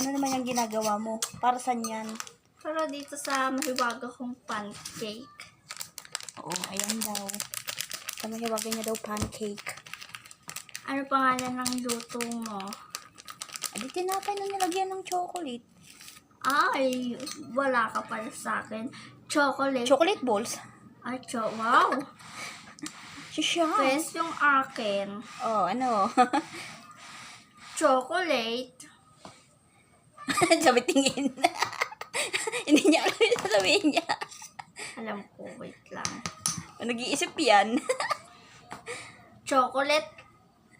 Ano naman yung ginagawa mo? Para saan yan? Para dito sa mahiwaga kong pancake. Oo, ayan daw. Sa mahiwagan niya daw pancake. Ano pangalan ng luto mo? Adi tinapay na nilagyan ng chocolate. Ay, wala ka pala sa akin. Chocolate. Chocolate balls? Ay, cho- wow. Siya. Best yung akin. Oh, ano? Chocolate. Sabi tingin. Hindi niya alam yung sasabihin niya. Alam ko, wait lang. Nag-iisip yan. Chocolate.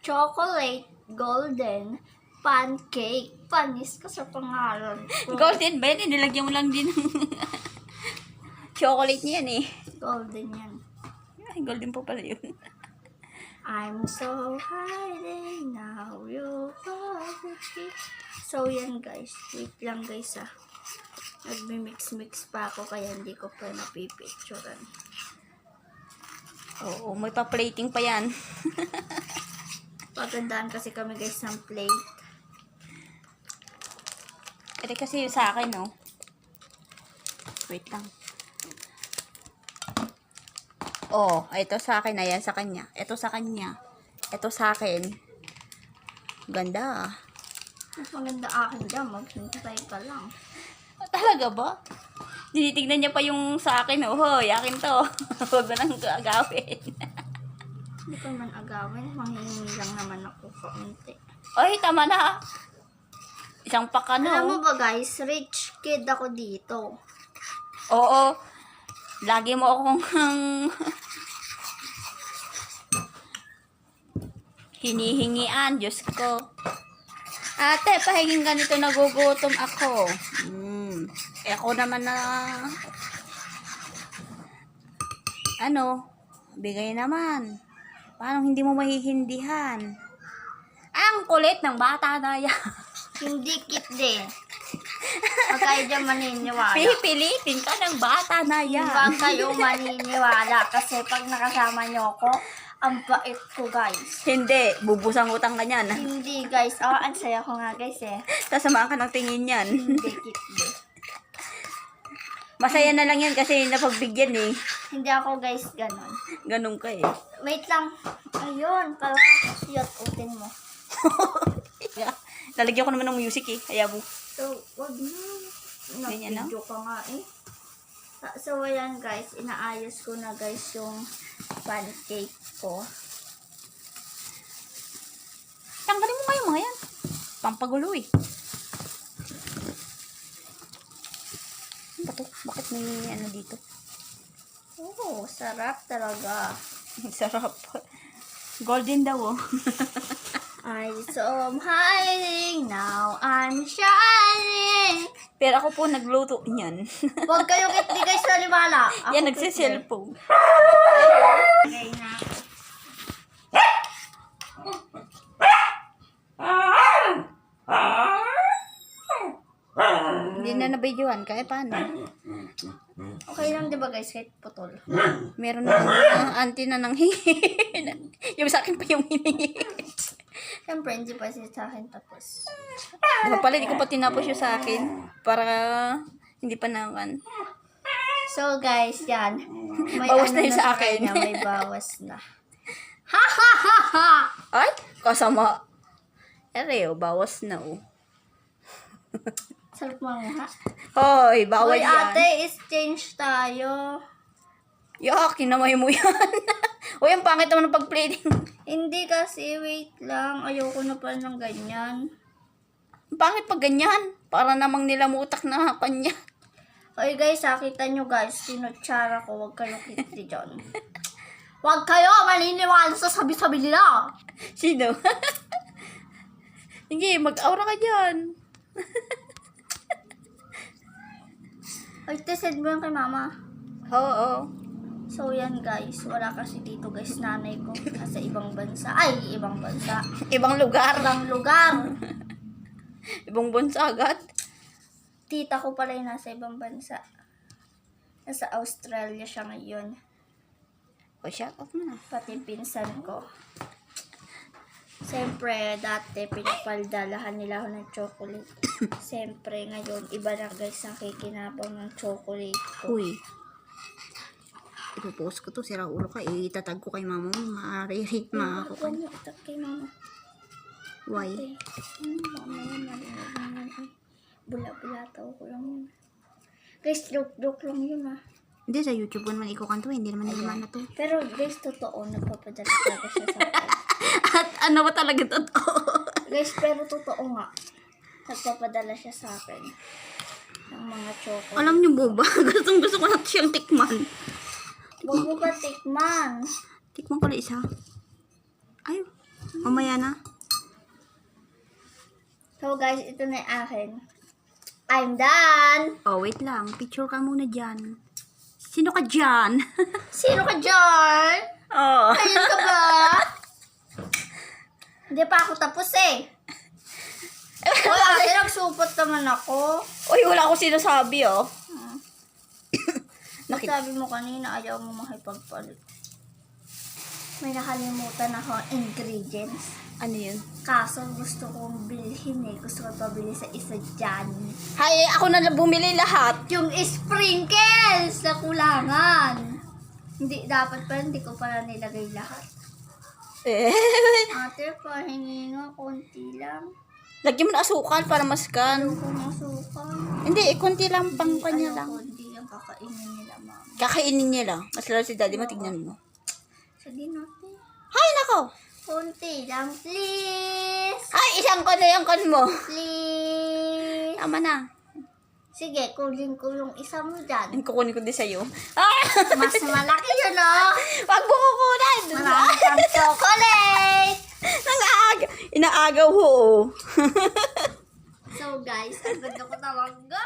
Chocolate golden pancake. Panis ka sa pangalan ko. Golden ba yun? Nilagyan mo lang din chocolate niya yan eh. Golden yan. Ay, golden po pala yun. I'm so hiding now you it. So yan guys, wait lang guys ah. Nagmi-mix-mix pa ako kaya hindi ko pa napipicturean. Oo, may pa-plating pa yan. Pagandaan kasi kami guys ng plate. Ito kasi yung sa akin, no? Wait lang. Oh, ito sa akin. Ayan, sa kanya. Ito sa kanya. Ito sa akin. Ganda ah. Mas maganda akin dyan, maghintay ka lang. Talaga ba? Tinitignan niya pa yung sa akin, oh. Hoy, akin to. Huwag mo nang gagawin. Hindi ko man agawin, manghihingi lang naman ako kaunti. Oy, tama na. Isang pak ano. Alam mo ba guys, rich kid ako dito. Oo. Lagi mo akong hinihingian, Diyos ko. Ate, pahingin ganito, nagugutom ako. Hmm. Eh, ako naman na... Ano? Bigay naman. Paano hindi mo mahihindihan? Ang kulit ng bata na yan. Hindi kit din. Huwag kayo dyan maniniwala. Pipilitin ka ng bata na yan. Huwag kayo maniniwala kasi pag nakasama niyo ako, ang bait ko guys. Hindi, bubusang utang ka niyan. Hindi guys, oh, ang saya ko nga guys eh. Tasamaan ka ng tingin yan. Hindi. Masaya na lang yan kasi napagbigyan eh. Hindi ako guys ganon. Ganun ka eh. Wait lang. Ayun, pala. Yot, utin mo. Lalagyan ko naman ng music eh. Kaya mo. So, wag na. Ganyan, no? Nag-video ka nga eh. Sa- So, ayan guys, inaayos ko na guys yung pancake ko. Tanggalin mo kayo mga yan. Pampagulo eh. Ano ba to? Bakit may ano dito? Oo, sarap talaga. Sarap. Golden daw oh. I I'm hiding, now I'm shining. Pero ako po nagluto niyan. Huwag kayo kit di guys naniwala. Ako yan, nagsiselfone. Okay na. Hindi na nabidyohan. Kaya paano? Okay lang di ba guys, kahit putol. Meron na uh, auntie na nang hingi. yung sa akin pa yung hiningi. Siyempre, hindi pa siya sa akin tapos. Diba pala, di ko pa tinapos yung sa akin. Para hindi pa nakan. So guys, yan. May Bawas na ano yun sa akin. kanya, may bawas na. Ha ha ha ha! Ay, kasama. Ere, oh, bawas na oh. Sarap mo nga. Hoy, bawal Uy, yan. ate, exchange tayo. Yak, kinamay mo yan. Uy, ang pangit naman ng pag-plating. Hindi kasi, wait lang. Ayoko na pala ng ganyan. Ang pangit pag ganyan. Para namang nilamutak na kanya. Oy guys, nakita nyo guys, sinutsara ko. Huwag kayo kitty dyan. Huwag kayo maniniwala sa sabi-sabi nila. Sino? Sige, mag-aura ka dyan. Ay, tested mo yan kay mama. Oo. So yan guys, wala kasi dito guys, nanay ko nasa ibang bansa. Ay, ibang bansa. Ibang lugar. Ibang lugar. Ibang bansa agad. Tita ko pala yung nasa ibang bansa. Nasa Australia siya ngayon. O, shut up na. Pati pinsan ko. Siyempre, dati pinapaldalahan nila ako ng chocolate. Siyempre, ngayon, iba na guys ang kikinabang ng chocolate ko. Uy. Ipopost ko to, sira ulo ka. Itatag ko kay mama mo. Maaari, ma ako. Why? Ano ba? Narinig naman eh. Bula-bula tao ko lang yun. Guys, joke-joke lang yun ah. Hindi, sa YouTube naman ikukanto. Hindi naman naman na to. Pero guys, totoo, nagpapadala talaga siya sa akin. At ano ba talaga totoo? guys, pero totoo nga. Nagpapadala siya sa akin. Ng mga chocolate. Alam niyo po ba? Gustong gusto ko na siyang tikman. Huwag mo ba tikman? Tikman ko na isa. Ay, mamaya na. So guys, ito na yung akin. I'm done! Oh, wait lang. Picture ka muna dyan. Sino ka dyan? Sino ka dyan? oh. Ayun ka ba? Hindi pa ako tapos eh. Wala, nagsupot naman ako. Uy, wala akong sinasabi, oh. Nakita. Sabi mo kanina, ayaw mo makipagpalit. May nakalimutan ako ingredients. Ano yun? Kaso gusto kong bilhin eh. Gusto ko pabili sa isa dyan. Hay, ako na lang bumili lahat. Yung sprinkles na kulangan. Hindi, dapat pa hindi ko pala nilagay lahat. Eh, Ate, pahingi nga, konti lang. Lagyan mo na asukal para maskan. Ayaw ko masukal. Hindi, eh, konti lang pang kanya lang. hindi ang kakainin nila, mama. Kakainin niya lang. Mas lalo si daddy mo, tignan mo. Sige natin. Hay, nako! Konti lang, please. Ay, isang kon na yung kon mo. Please. Tama na. Sige, kunin ko yung isa mo dyan. Ang kukunin ko din sa'yo. Ah! Mas malaki yun, oh. Wag mo kukunan! Marami kang chocolate. Nang Inaagaw ho. So, guys, ang ganda ko talaga.